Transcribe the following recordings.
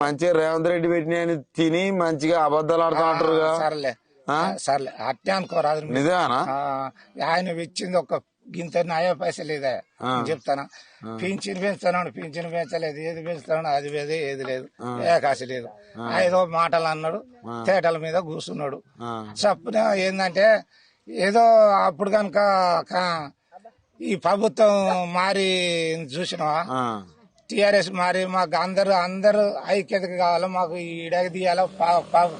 మంచిగా రేవంత్ రెడ్డి పెట్టిన తిని మంచిగా అబద్ధాలు ఆడుతున్నట్టుగా సర్లే? సర్లే. అట్టే అనుకోరాదు. నిజమేనా? ఆయన ఇచ్చింది ఒక గింత నయ పైసలు ఇదే. చెప్తానా? పింఛన్ పెంచుతాను పింఛన్ పెంచలేదు ఏది పెంచుతాను అది లేదు ఏది లేదు. ఏ కాసి లేదు. ఏదో మాటలు అన్నాడు తేటల మీద కూర్చున్నాడు. చప్పున ఏంటంటే ఏదో అప్పుడు కనుక ఈ ప్రభుత్వం మారి చూసినావా. టిఆర్ఎస్ మారి మాకు అందరూ అందరూ ఐక్యత కావాలి మాకు పా-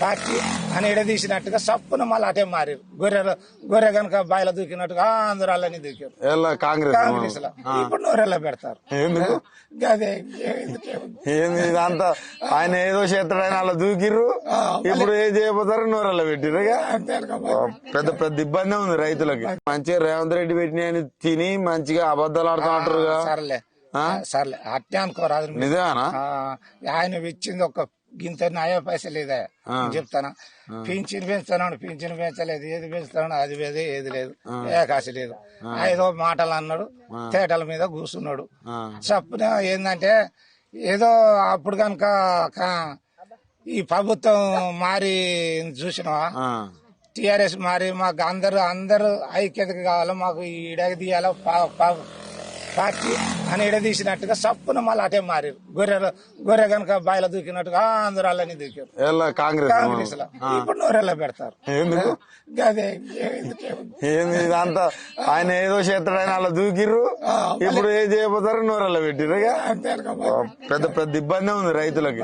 పార్టీ అని ఎడదీసినట్టుగా సప్పున మళ్ళీ అటే మారి గొర్రెలు గొర్రె కనుక బాయిల దూకినట్టుగా అందరూ అలానే దూకారు కాంగ్రెస్ కాంగ్రెస్లో ఇప్పుడు నోరెళ్ళ పెడతారు. అదే ఏంది ఇదంతా? ఆయన ఏదో చేస్తాడని అలా దూకిర్రు? ఇప్పుడు ఏం చేయబోతారు? నూరల్లో అనుకో. పెద్ద పెద్ద ఇబ్బంది ఉంది రైతులకి. మంచిగా రేవంత్ రెడ్డి పెట్టిన తిని మంచిగా అబద్ధాలు ఆడుతున్నట్టుగా సర్లే? సర్లే అట్టే అనుకోరాదు. నిజమేనా? ఆయన ఇచ్చింది ఒక గింత నయ పైసలు ఇదే. చెప్తానా. పింఛన్ పెంచుతాను పింఛన్ పెంచలేదు ఏది పెంచుతాను అది లేదు ఏది లేదు. ఏ కాసి లేదు. ఏదో మాటలు అన్నాడు తేటల మీద కూర్చున్నాడు. చప్పున ఏంటంటే ఏదో అప్పుడు కనుక ఈ ప్రభుత్వం మారి చూసినావా. టిఆర్ఎస్ మారి మాకు అందరూ అందరూ ఐక్యత కావాలి మాకు ఈడగ తీయాలి? పార్టీ అని ఎడదీసినట్టుగా సప్పున మళ్ళీ అటే మారి గొర్రెలు గొర్రె కనుక బాయిల దూకినట్టుగా అందరూ అలానే దూకారు. కాంగ్రెస్ కాంగ్రెస్లో ఇప్పుడు నోరెళ్ళ పెడతారు. అదే ఏంది ఇదంతా? ఆయన ఏదో చేస్తాడని అలా దూకిర్రు? ఇప్పుడు ఏం చేయబోతారు? నూరల్లో పెట్టిర్రు అనుకో. పెద్ద పెద్ద ఇబ్బంది ఉంది రైతులకి.